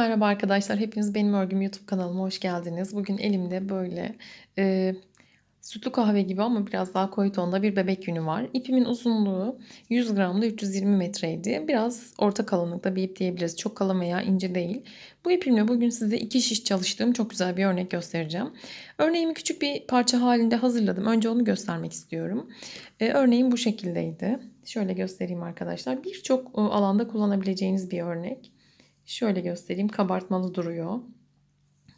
Merhaba arkadaşlar, hepiniz benim örgüm YouTube kanalıma hoş geldiniz. Bugün elimde böyle e, sütlü kahve gibi ama biraz daha koyu tonda bir bebek yünü var. İpimin uzunluğu 100 gramda 320 metreydi. Biraz orta kalınlıkta bir ip diyebiliriz. Çok kalın veya ince değil. Bu ipimle bugün size iki şiş çalıştığım çok güzel bir örnek göstereceğim. Örneğimi küçük bir parça halinde hazırladım. Önce onu göstermek istiyorum. E, örneğim bu şekildeydi. Şöyle göstereyim arkadaşlar. Birçok e, alanda kullanabileceğiniz bir örnek. Şöyle göstereyim. Kabartmalı duruyor.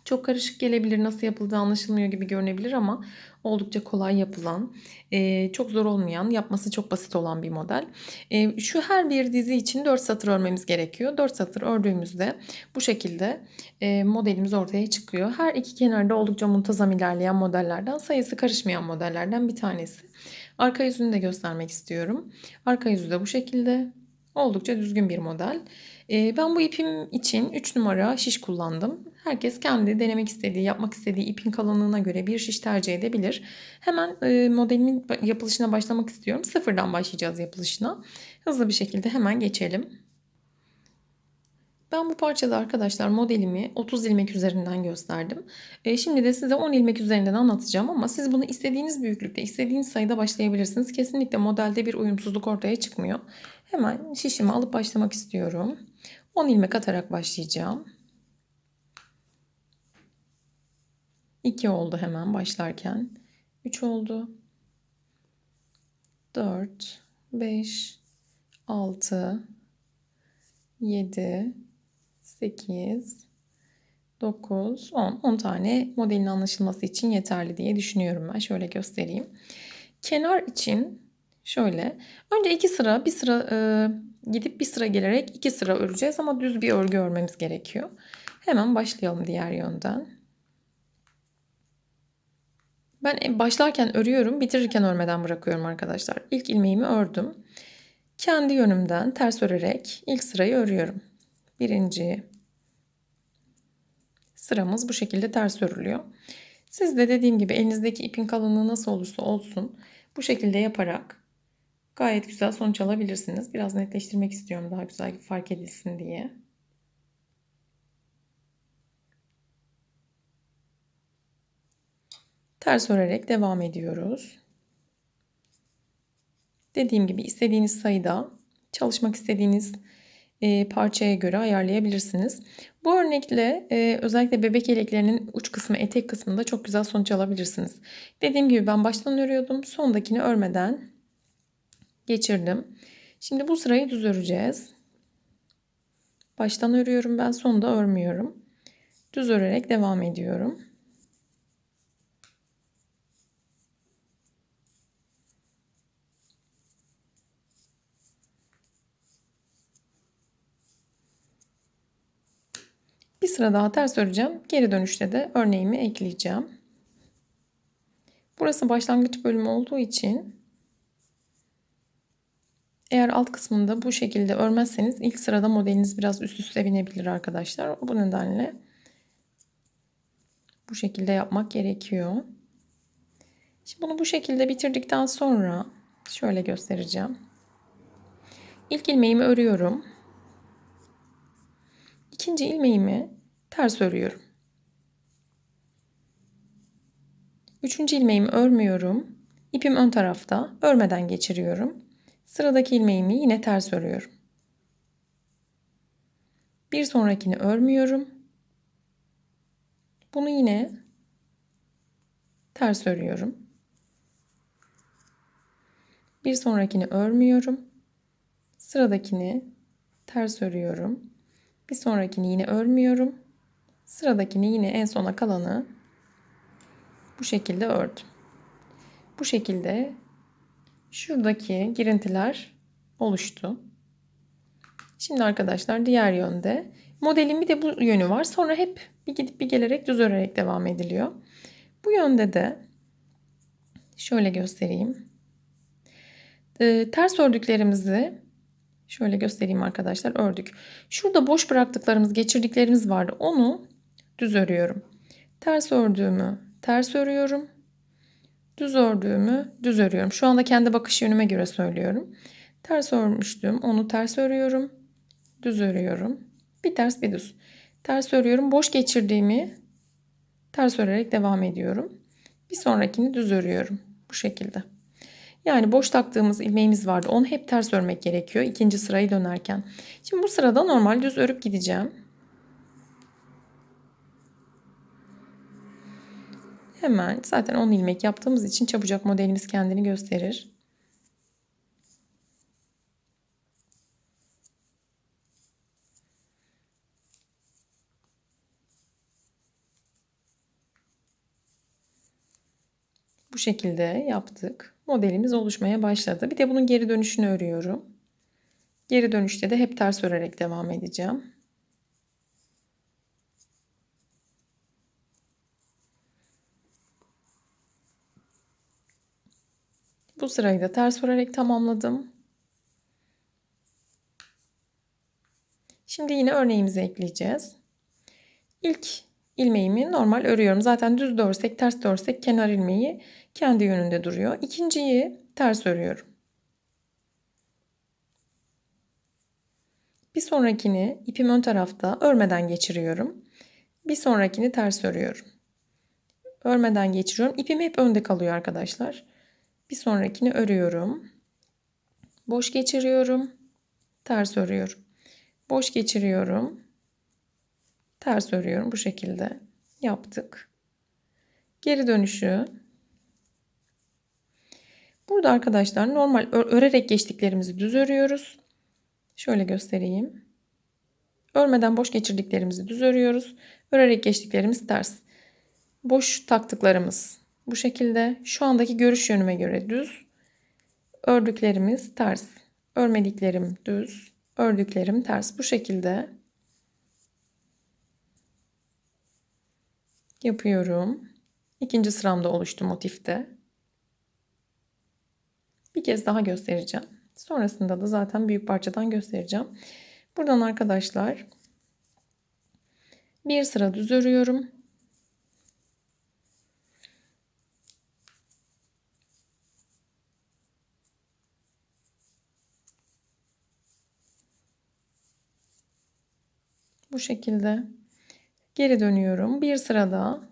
Çok karışık gelebilir, nasıl yapıldığı anlaşılmıyor gibi görünebilir ama oldukça kolay yapılan, çok zor olmayan, yapması çok basit olan bir model. Şu her bir dizi için 4 satır örmemiz gerekiyor. 4 satır ördüğümüzde bu şekilde modelimiz ortaya çıkıyor. Her iki kenarda oldukça muntazam ilerleyen modellerden, sayısı karışmayan modellerden bir tanesi. Arka yüzünü de göstermek istiyorum. Arka yüzü de bu şekilde. Oldukça düzgün bir model. Ee, ben bu ipim için 3 numara şiş kullandım. Herkes kendi denemek istediği, yapmak istediği ipin kalınlığına göre bir şiş tercih edebilir. Hemen e, modelimin yapılışına başlamak istiyorum. Sıfırdan başlayacağız yapılışına. Hızlı bir şekilde hemen geçelim. Ben bu parçada arkadaşlar modelimi 30 ilmek üzerinden gösterdim. E, şimdi de size 10 ilmek üzerinden anlatacağım ama siz bunu istediğiniz büyüklükte, istediğiniz sayıda başlayabilirsiniz. Kesinlikle modelde bir uyumsuzluk ortaya çıkmıyor. Hemen şişimi alıp başlamak istiyorum. 10 ilmek atarak başlayacağım. 2 oldu hemen başlarken. 3 oldu. 4, 5, 6, 7, 8, 9, 10. 10 tane modelin anlaşılması için yeterli diye düşünüyorum ben. Şöyle göstereyim. Kenar için şöyle. Önce iki sıra bir sıra gidip bir sıra gelerek iki sıra öreceğiz ama düz bir örgü örmemiz gerekiyor. Hemen başlayalım diğer yönden. Ben başlarken örüyorum, bitirirken örmeden bırakıyorum arkadaşlar. İlk ilmeğimi ördüm. Kendi yönümden ters örerek ilk sırayı örüyorum. Birinci sıramız bu şekilde ters örülüyor. Siz de dediğim gibi elinizdeki ipin kalınlığı nasıl olursa olsun bu şekilde yaparak gayet güzel sonuç alabilirsiniz. Biraz netleştirmek istiyorum daha güzel fark edilsin diye. Ters örerek devam ediyoruz. Dediğim gibi istediğiniz sayıda çalışmak istediğiniz e, parçaya göre ayarlayabilirsiniz. Bu örnekle e, özellikle bebek yeleklerinin uç kısmı etek kısmında çok güzel sonuç alabilirsiniz. Dediğim gibi ben baştan örüyordum. Sondakini örmeden geçirdim. Şimdi bu sırayı düz öreceğiz. Baştan örüyorum ben sonda örmüyorum. Düz örerek devam ediyorum. Bir sıra daha ters öreceğim. Geri dönüşte de örneğimi ekleyeceğim. Burası başlangıç bölümü olduğu için eğer alt kısmında bu şekilde örmezseniz ilk sırada modeliniz biraz üst üste binebilir arkadaşlar. Bu nedenle bu şekilde yapmak gerekiyor. Şimdi bunu bu şekilde bitirdikten sonra şöyle göstereceğim. İlk ilmeğimi örüyorum. İkinci ilmeğimi ters örüyorum. Üçüncü ilmeğimi örmüyorum. İpim ön tarafta. Örmeden geçiriyorum. Sıradaki ilmeğimi yine ters örüyorum. Bir sonrakini örmüyorum. Bunu yine ters örüyorum. Bir sonrakini örmüyorum. Sıradakini ters örüyorum. Bir sonrakini yine örmüyorum. Sıradakini yine en sona kalanı bu şekilde ördüm. Bu şekilde şuradaki girintiler oluştu. Şimdi arkadaşlar diğer yönde modelin bir de bu yönü var. Sonra hep bir gidip bir gelerek düz örerek devam ediliyor. Bu yönde de şöyle göstereyim. Ee, ters ördüklerimizi Şöyle göstereyim arkadaşlar ördük. Şurada boş bıraktıklarımız geçirdiklerimiz vardı. Onu düz örüyorum. Ters ördüğümü ters örüyorum. Düz ördüğümü düz örüyorum. Şu anda kendi bakış yönüme göre söylüyorum. Ters örmüştüm. Onu ters örüyorum. Düz örüyorum. Bir ters bir düz. Ters örüyorum. Boş geçirdiğimi ters örerek devam ediyorum. Bir sonrakini düz örüyorum. Bu şekilde. Yani boş taktığımız ilmeğimiz vardı. Onu hep ters örmek gerekiyor ikinci sırayı dönerken. Şimdi bu sırada normal düz örüp gideceğim. Hemen zaten 10 ilmek yaptığımız için çabucak modelimiz kendini gösterir. Bu şekilde yaptık. Modelimiz oluşmaya başladı. Bir de bunun geri dönüşünü örüyorum. Geri dönüşte de hep ters örerek devam edeceğim. Bu sırayı da ters örerek tamamladım. Şimdi yine örneğimizi ekleyeceğiz. İlk ilmeğimi normal örüyorum. Zaten düz de örsek, ters de örsek kenar ilmeği kendi yönünde duruyor. İkinciyi ters örüyorum. Bir sonrakini ipim ön tarafta örmeden geçiriyorum. Bir sonrakini ters örüyorum. Örmeden geçiriyorum. İpim hep önde kalıyor arkadaşlar. Bir sonrakini örüyorum. Boş geçiriyorum. Ters örüyorum. Boş geçiriyorum. Ters örüyorum. Bu şekilde yaptık. Geri dönüşü. Burada arkadaşlar normal örerek geçtiklerimizi düz örüyoruz. Şöyle göstereyim. Örmeden boş geçirdiklerimizi düz örüyoruz. Örerek geçtiklerimiz ters. Boş taktıklarımız bu şekilde. Şu andaki görüş yönüme göre düz. Ördüklerimiz ters. Örmediklerim düz. Ördüklerim ters. Bu şekilde yapıyorum. İkinci sıramda oluştu motifte. Bir kez daha göstereceğim. Sonrasında da zaten büyük parçadan göstereceğim. Buradan arkadaşlar bir sıra düz örüyorum. Bu şekilde geri dönüyorum. Bir sırada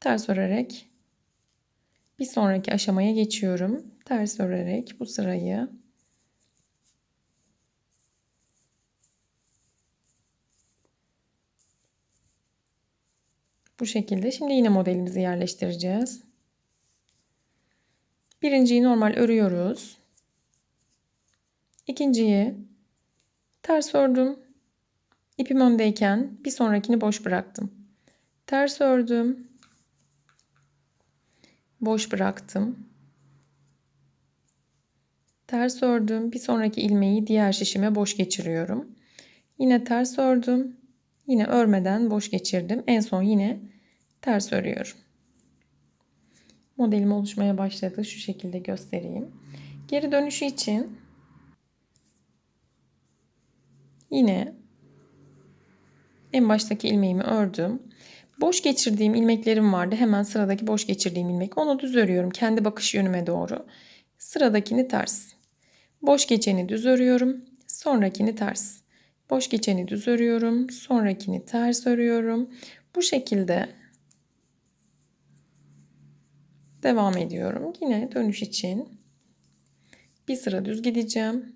ters örerek bir sonraki aşamaya geçiyorum. Ters örerek bu sırayı bu şekilde. Şimdi yine modelimizi yerleştireceğiz. Birinciyi normal örüyoruz. İkinciyi ters ördüm. İpim öndeyken bir sonrakini boş bıraktım. Ters ördüm boş bıraktım. Ters ördüm. Bir sonraki ilmeği diğer şişime boş geçiriyorum. Yine ters ördüm. Yine örmeden boş geçirdim. En son yine ters örüyorum. Modelim oluşmaya başladı. Şu şekilde göstereyim. Geri dönüşü için yine en baştaki ilmeğimi ördüm. Boş geçirdiğim ilmeklerim vardı. Hemen sıradaki boş geçirdiğim ilmek. Onu düz örüyorum kendi bakış yönüme doğru. Sıradakini ters. Boş geçeni düz örüyorum. Sonrakini ters. Boş geçeni düz örüyorum. Sonrakini ters örüyorum. Bu şekilde devam ediyorum. Yine dönüş için bir sıra düz gideceğim.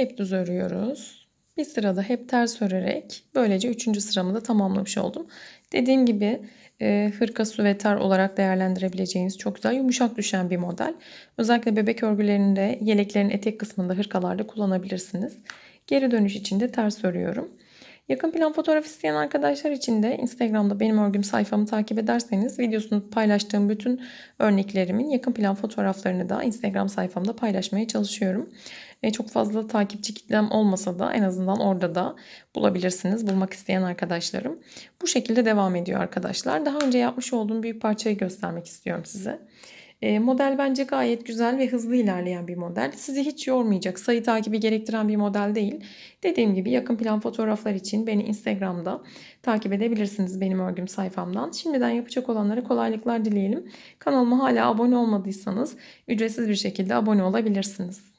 Hep düz örüyoruz. Bir sırada hep ters örerek böylece üçüncü sıramı da tamamlamış oldum. Dediğim gibi e, hırka süveter olarak değerlendirebileceğiniz çok güzel yumuşak düşen bir model. Özellikle bebek örgülerinde yeleklerin etek kısmında hırkalarda kullanabilirsiniz. Geri dönüş için de ters örüyorum. Yakın plan fotoğraf isteyen arkadaşlar için de Instagram'da benim örgüm sayfamı takip ederseniz videosunu paylaştığım bütün örneklerimin yakın plan fotoğraflarını da Instagram sayfamda paylaşmaya çalışıyorum. E, çok fazla takipçi kitlem olmasa da en azından orada da bulabilirsiniz bulmak isteyen arkadaşlarım. Bu şekilde devam ediyor arkadaşlar. Daha önce yapmış olduğum büyük parçayı göstermek istiyorum size. Eee, model bence gayet güzel ve hızlı ilerleyen bir model. Sizi hiç yormayacak, sayı takibi gerektiren bir model değil. Dediğim gibi yakın plan fotoğraflar için beni Instagram'da takip edebilirsiniz benim örgüm sayfamdan. Şimdiden yapacak olanlara kolaylıklar dileyelim. Kanalıma hala abone olmadıysanız ücretsiz bir şekilde abone olabilirsiniz.